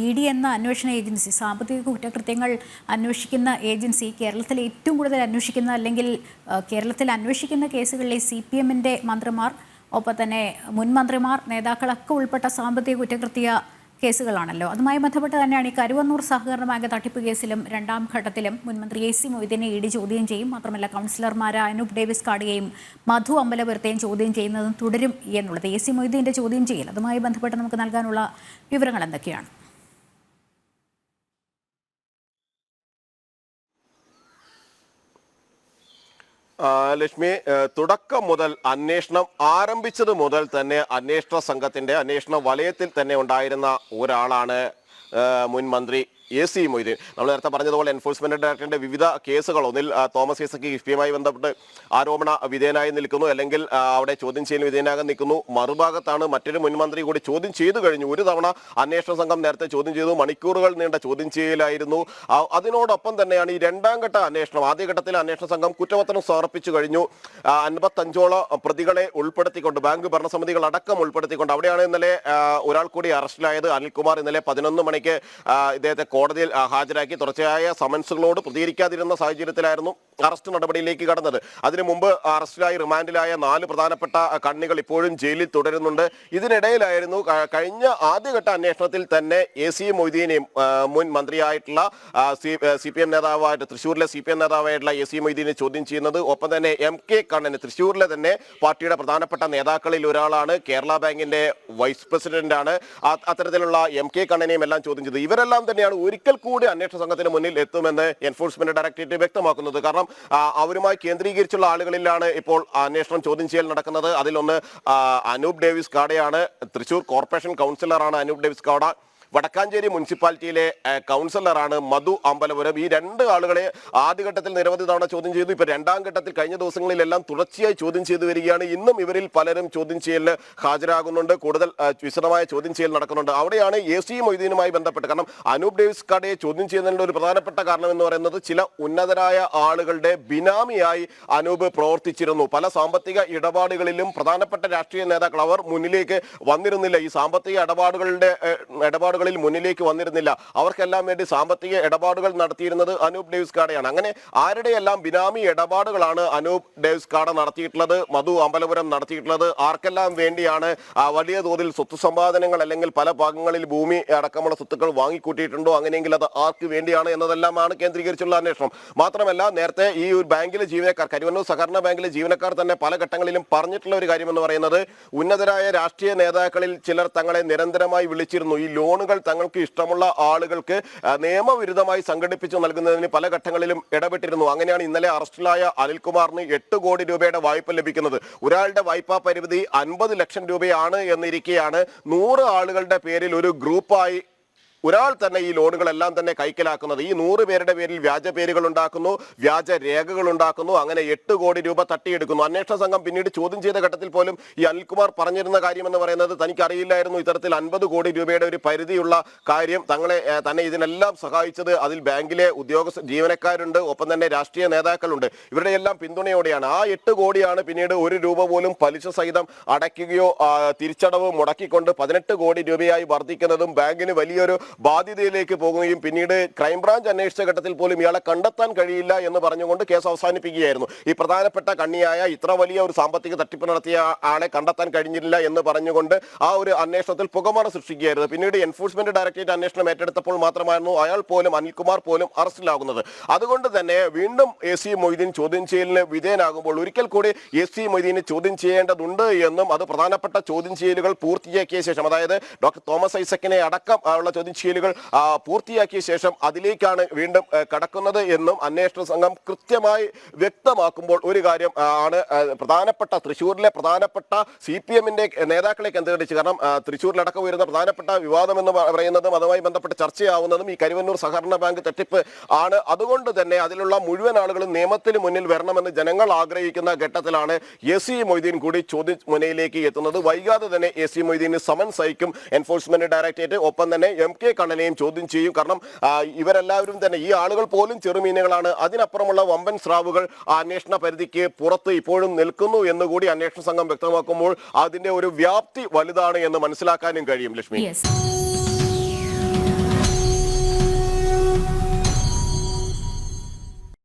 E D എന്ന അന്വേഷണ agency സാമ്പത്തിക കുറ്റകൃത്യങ്ങൾ അന്വേഷിക്കുന്ന ഏജൻസി കേരളത്തിൽ ഏറ്റവും കൂടുതൽ അന്വേഷിക്കുന്ന അല്ലെങ്കിൽ കേരളത്തിൽ അന്വേഷിക്കുന്ന കേസുകളിലെ സി പി എമ്മിന്റെ മന്ത്രിമാർ ഒപ്പം തന്നെ മുൻ മന്ത്രിമാർ നേതാക്കളൊക്കെ ഉൾപ്പെട്ട സാമ്പത്തിക കുറ്റകൃത്യ കേസുകളാണല്ലോ. അതുമായി ബന്ധപ്പെട്ട് തന്നെയാണ് ഈ കരുവന്നൂർ സഹകരണ ബാങ്ക് തട്ടിപ്പ് കേസിലും രണ്ടാം ഘട്ടത്തിലും മുൻമന്ത്രി എ സി മൊയ്തീനെ ഇ ഡി ചോദ്യം ചെയ്യും. മാത്രമല്ല കൗൺസിലർമാരായ അനൂപ് ഡേവിസ് കാടുകയും മധു അമ്പലപുരത്തെയും ചോദ്യം ചെയ്യുന്നതും തുടരും എന്നുള്ളത്. എ സി മൊയ്തീന്റെ ചോദ്യം ചെയ്യൽ. അതുമായി ബന്ധപ്പെട്ട് നമുക്ക് നൽകാനുള്ള വിവരങ്ങൾ എന്തൊക്കെയാണ്? ലക്ഷ്മി തുടക്കം മുതൽ അന്വേഷണം ആരംഭിച്ചത് മുതൽ തന്നെ അന്വേഷണ സംഘത്തിന്റെ അന്വേഷണ വലയത്തിൽ തന്നെ ഉണ്ടായിരുന്ന ഒരാളാണ് മുൻ മന്ത്രി എ സി മൊയ്തീൻ നമ്മൾ നേരത്തെ പറഞ്ഞതുപോലെ എൻഫോഴ്സ്മെന്റ് ഡയറക്ടറിന്റെ വിവിധ കേസുകൾ ഒന്നിൽ തോമസ് ഐസക്ക് കിഫ്ബിയുമായി ബന്ധപ്പെട്ട് ആരോപണ വിധേയനായി നിൽക്കുന്നു അല്ലെങ്കിൽ അവിടെ ചോദ്യം ചെയ്യൽ വിധേയനാകാൻ നിൽക്കുന്നു. മറുഭാഗത്താണ് മറ്റൊരു മുൻമന്ത്രി കൂടി ചോദ്യം ചെയ്തു കഴിഞ്ഞു. ഒരു തവണ അന്വേഷണ സംഘം നേരത്തെ ചോദ്യം ചെയ്തു മണിക്കൂറുകൾ നീണ്ട ചോദ്യം ചെയ്യലായിരുന്നു. അതിനോടൊപ്പം തന്നെയാണ് ഈ രണ്ടാം ഘട്ട അന്വേഷണം ആദ്യഘട്ടത്തിൽ അന്വേഷണ സംഘം കുറ്റപത്രം സമർപ്പിച്ചു കഴിഞ്ഞു. അൻപത്തഞ്ചോളം പ്രതികളെ ഉൾപ്പെടുത്തിക്കൊണ്ട് ബാങ്ക് ഭരണസമിതികൾ അടക്കം ഉൾപ്പെടുത്തിക്കൊണ്ട് അവിടെയാണ് ഇന്നലെ ഒരാൾ കൂടി അറസ്റ്റിലായത് അനിൽകുമാർ. ഇന്നലെ പതിനൊന്ന് മണിക്ക് ഇദ്ദേഹത്തെ കോടതിയിൽ ഹാജരാക്കി. തുടർച്ചയായ സമൻസുകളോട് പ്രതികരിക്കാതിരുന്ന സാഹചര്യത്തിലായിരുന്നു അറസ്റ്റ് നടപടിയിലേക്ക് കടന്നത്. അതിനു മുമ്പ് അറസ്റ്റിലായി റിമാൻഡിലായ നാല് പ്രധാനപ്പെട്ട കണ്ണികൾ ഇപ്പോഴും ജയിലിൽ തുടരുന്നുണ്ട്. ഇതിനിടയിലായിരുന്നു കഴിഞ്ഞ ആദ്യഘട്ട അന്വേഷണത്തിൽ തന്നെ എ സി മൊയ്തീനെയും മുൻ മന്ത്രിയായിട്ടുള്ള സി പി എം നേതാവായിട്ട് തൃശ്ശൂരിലെ സി പി എം നേതാവായിട്ടുള്ള എ സി മൊയ്തീനെ ചോദ്യം ചെയ്യുന്നത്. ഒപ്പം തന്നെ എം കെ കണ്ണന് തൃശ്ശൂരിലെ തന്നെ പാർട്ടിയുടെ പ്രധാനപ്പെട്ട നേതാക്കളിൽ ഒരാളാണ് കേരള ബാങ്കിന്റെ വൈസ് പ്രസിഡന്റ് ആണ് അത്തരത്തിലുള്ള എം കെ കണ്ണനെയും എല്ലാം ചോദ്യം ചെയ്തത്. ഇവരെല്ലാം തന്നെയാണ് ഒരിക്കൽ കൂടി അന്വേഷണ സംഘത്തിന് മുന്നിൽ എത്തുമെന്ന് എൻഫോഴ്സ്മെന്റ് ഡയറക്ടറേറ്റ് വ്യക്തമാക്കുന്നത്. കാരണം ആ, അവരുമായി കേന്ദ്രീകരിച്ചുള്ള ആളുകളിലാണ് ഇപ്പോൾ അന്വേഷണം ചോദ്യം ചെയ്യൽ നടക്കുന്നത്. അതിലൊന്ന് അനൂപ് ഡേവിസ് കാടയാണ് തൃശൂർ കോർപ്പറേഷൻ കൗൺസിലറാണ് അനൂപ് ഡേവിസ് കാട വടക്കാഞ്ചേരി മുനിസിപ്പാലിറ്റിയിലെ കൗൺസിലറാണ് മധു അമ്പലപുരം. ഈ രണ്ട് ആളുകളെ ആദ്യഘട്ടത്തിൽ നിരവധി തവണ ചോദ്യം ചെയ്തു. ഇപ്പൊ രണ്ടാം ഘട്ടത്തിൽ കഴിഞ്ഞ ദിവസങ്ങളിലെല്ലാം തുടർച്ചയായി ചോദ്യം ചെയ്തു വരികയാണ്. ഇന്നും ഇവരിൽ പലരും ചോദ്യം ചെയ്യലിന് ഹാജരാകുന്നുണ്ട്. കൂടുതൽ വിശദമായ ചോദ്യം ചെയ്യൽ നടക്കുന്നുണ്ട്. അവിടെയാണ് എ സി മൊയ്തീനുമായി ബന്ധപ്പെട്ട്. കാരണം അനൂപ് ഡേവിസ് കടയെ ചോദ്യം ചെയ്യുന്നതിന്റെ ഒരു പ്രധാനപ്പെട്ട കാരണം എന്ന് പറയുന്നത് ചില ഉന്നതരായ ആളുകളുടെ ബിനാമിയായി അനൂപ് പ്രവർത്തിച്ചിരുന്നു. പല സാമ്പത്തിക ഇടപാടുകളിലും പ്രധാനപ്പെട്ട രാഷ്ട്രീയ നേതാക്കൾ അവർ മുന്നിലേക്ക് വന്നിരുന്നില്ല. ഈ സാമ്പത്തിക ഇടപാടുകളുടെ ഏഹ്, ഇടപാടുകളിൽ മുന്നിലേക്ക് വന്നിരുന്നില്ല. അവർക്കെല്ലാം വേണ്ടി സാമ്പത്തിക ഇടപാടുകൾ നടത്തിയിരുന്നത് അനൂപ് ഡേവിസ് കാടയാണ് അങ്ങനെ ആരുടെയെല്ലാം ബിനാമി ഇടപാടുകളാണ് അനൂപ് ഡേവിസ് കാട നടത്തിയിട്ടുള്ളത് മധു അമ്പലപുരം നടത്തിയിട്ടുള്ളത്? ആർക്കെല്ലാം വേണ്ടിയാണ് വലിയ തോതിൽ സ്വത്ത് സമ്പാദനങ്ങൾ അല്ലെങ്കിൽ പല ഭാഗങ്ങളിൽ ഭൂമി അടക്കമുള്ള സ്വത്തുക്കൾ വാങ്ങിക്കൂട്ടിയിട്ടുണ്ടോ? അങ്ങനെയെങ്കിൽ അത് ആർക്ക് വേണ്ടിയാണ് എന്നതെല്ലാമാണ് കേന്ദ്രീകരിച്ചുള്ള അന്വേഷണം. മാത്രമല്ല നേരത്തെ ഈ ഒരു ബാങ്കിലെ ജീവനക്കാർ കരുവന്നൂർ സഹകരണ ബാങ്കിലെ ജീവനക്കാർ തന്നെ പല ഘട്ടങ്ങളിലും പറഞ്ഞിട്ടുള്ള ഒരു കാര്യം എന്ന് പറയുന്നത് ഉന്നതരായ രാഷ്ട്രീയ നേതാക്കളിൽ ചിലർ തങ്ങളെ നിരന്തരമായി വിളിച്ചിരുന്നു. ഈ ലോണുകൾ തങ്ങൾക്ക് ഇഷ്ടമുള്ള ആളുകൾക്ക് നിയമവിരുദ്ധമായി സംഘടിപ്പിച്ചു നൽകുന്നതിന് പല ഘട്ടങ്ങളിലും ഇടപെട്ടിരുന്നു. അങ്ങനെയാണ് ഇന്നലെ അറസ്റ്റിലായ അനിൽകുമാറിന് എട്ട് കോടി രൂപയുടെ വായ്പ ലഭിക്കുന്നത്. ഒരാളുടെ വായ്പാ പരിമിതി അൻപത് ലക്ഷം രൂപയാണ് എന്നിരിക്കെയാണ് നൂറ് ആളുകളുടെ പേരിൽ ഒരു ഗ്രൂപ്പായി ഒരാൾ തന്നെ ഈ ലോണുകളെല്ലാം തന്നെ കൈക്കലാക്കുന്നത്. ഈ നൂറ് പേരുടെ പേരിൽ വ്യാജ പേരുകൾ ഉണ്ടാക്കുന്നു വ്യാജ രേഖകൾ ഉണ്ടാക്കുന്നു അങ്ങനെ എട്ട് കോടി രൂപ തട്ടിയെടുക്കുന്നു. അന്വേഷണ സംഘം പിന്നീട് ചോദ്യം ചെയ്ത ഘട്ടത്തിൽ പോലും ഈ അനിൽകുമാർ പറഞ്ഞിരുന്ന കാര്യം എന്ന് പറയുന്നത് തനിക്ക് അറിയില്ലായിരുന്നു ഇത്തരത്തിൽ അൻപത് കോടി രൂപയുടെ ഒരു പരിധിയുള്ള കാര്യം തങ്ങളെ തന്നെ ഇതിനെല്ലാം സഹായിച്ചത് അതിൽ ബാങ്കിലെ ഉദ്യോഗസ്ഥ ജീവനക്കാരുണ്ട് ഒപ്പം തന്നെ രാഷ്ട്രീയ നേതാക്കളുണ്ട്. ഇവരുടെ എല്ലാം പിന്തുണയോടെയാണ്. ആ എട്ട് കോടിയാണ് പിന്നീട് ഒരു രൂപ പോലും പലിശ സഹിതം അടയ്ക്കുകയോ തിരിച്ചടവ് മുടക്കിക്കൊണ്ട് പതിനെട്ട് കോടി രൂപയായി വർദ്ധിക്കുന്നതും ബാങ്കിന് വലിയൊരു ബാധ്യതയിലേക്ക് പോകുകയും പിന്നീട് ക്രൈംബ്രാഞ്ച് അന്വേഷിച്ച ഘട്ടത്തിൽ പോലും ഇയാളെ കണ്ടെത്താൻ കഴിയില്ല എന്ന് പറഞ്ഞുകൊണ്ട് കേസ് അവസാനിപ്പിക്കുകയായിരുന്നു. ഈ പ്രധാനപ്പെട്ട കണ്ണിയായ ഇത്ര വലിയ ഒരു സാമ്പത്തിക തട്ടിപ്പ് നടത്തിയ ആളെ കണ്ടെത്താൻ കഴിഞ്ഞില്ല എന്ന് പറഞ്ഞുകൊണ്ട് ആ ഒരു അന്വേഷണത്തിൽ പുകമറ സൃഷ്ടിക്കുകയായിരുന്നു. പിന്നീട് എൻഫോഴ്സ്മെന്റ് ഡയറക്ടറേറ്റ് അന്വേഷണം ഏറ്റെടുത്തപ്പോൾ മാത്രമായിരുന്നു അയാൾ പോലും അനിൽകുമാർ പോലും അറസ്റ്റിലാകുന്നത്. അതുകൊണ്ട് തന്നെ വീണ്ടും എ സി മൊയ്തീൻ ചോദ്യം ചെയ്യലിന് വിധേയനാകുമ്പോൾ ഒരിക്കൽ കൂടി എ സി മൊയ്തീനെ ചോദ്യം ചെയ്യേണ്ടതുണ്ട് എന്നും അത് പ്രധാനപ്പെട്ട ചോദ്യം ചെയ്യലുകൾ പൂർത്തിയാക്കിയ ശേഷം അതായത് ഡോക്ടർ തോമസ് ഐസക്കിനെ അടക്കം ഉള്ള ചോദ്യം ചെയ്യലുകൾ പൂർത്തിയാക്കിയ ശേഷം അതിലേക്കാണ് വീണ്ടും കടക്കുന്നത് എന്നും അന്വേഷണ സംഘം കൃത്യമായി വ്യക്തമാക്കുമ്പോൾ ഒരു കാര്യം ആണ് പ്രധാനപ്പെട്ട തൃശ്ശൂരിലെ പ്രധാനപ്പെട്ട സി പി എമ്മിന്റെ നേതാക്കളെ കേന്ദ്രീകരിച്ച് കാരണം തൃശ്ശൂരിലടക്കം വരുന്ന പ്രധാനപ്പെട്ട വിവാദം എന്ന് പറയുന്നതും അതുമായി ബന്ധപ്പെട്ട് ചർച്ചയാവുന്നതും ഈ കരുവന്നൂർ സഹകരണ ബാങ്ക് തട്ടിപ്പ് ആണ്. അതുകൊണ്ട് തന്നെ അതിലുള്ള മുഴുവൻ ആളുകളും നിയമത്തിന് മുന്നിൽ വരണമെന്ന് ജനങ്ങൾ ആഗ്രഹിക്കുന്ന ഘട്ടത്തിലാണ് എ സി മൊയ്തീൻ കൂടി ചോദ്യ മുനയിലേക്ക് എത്തുന്നത്. വൈകാതെ തന്നെ എ സി മൊയ്തീന് സമൻസ് അയക്കും എൻഫോഴ്സ്മെന്റ് ഡയറക്ടറേറ്റ്. ഒപ്പം തന്നെ എം കെ കണ്ണനെയും ചോദ്യം ചെയ്യും. കാരണം ഇവരെല്ലാവരും തന്നെ ഈ ആളുകൾ പോലും ചെറുമീനുകളാണ്. അതിനപ്പുറമുള്ള വമ്പൻ സ്രാവുകൾ അന്വേഷണ പരിധിക്ക് പുറത്ത് ഇപ്പോഴും നിൽക്കുന്നു എന്നുകൂടി അന്വേഷണ സംഘം വ്യക്തമാക്കുമ്പോൾ അതിന്റെ ഒരു വ്യാപ്തി വലുതാണ് എന്ന് മനസ്സിലാക്കാനും കഴിയും ലക്ഷ്മി.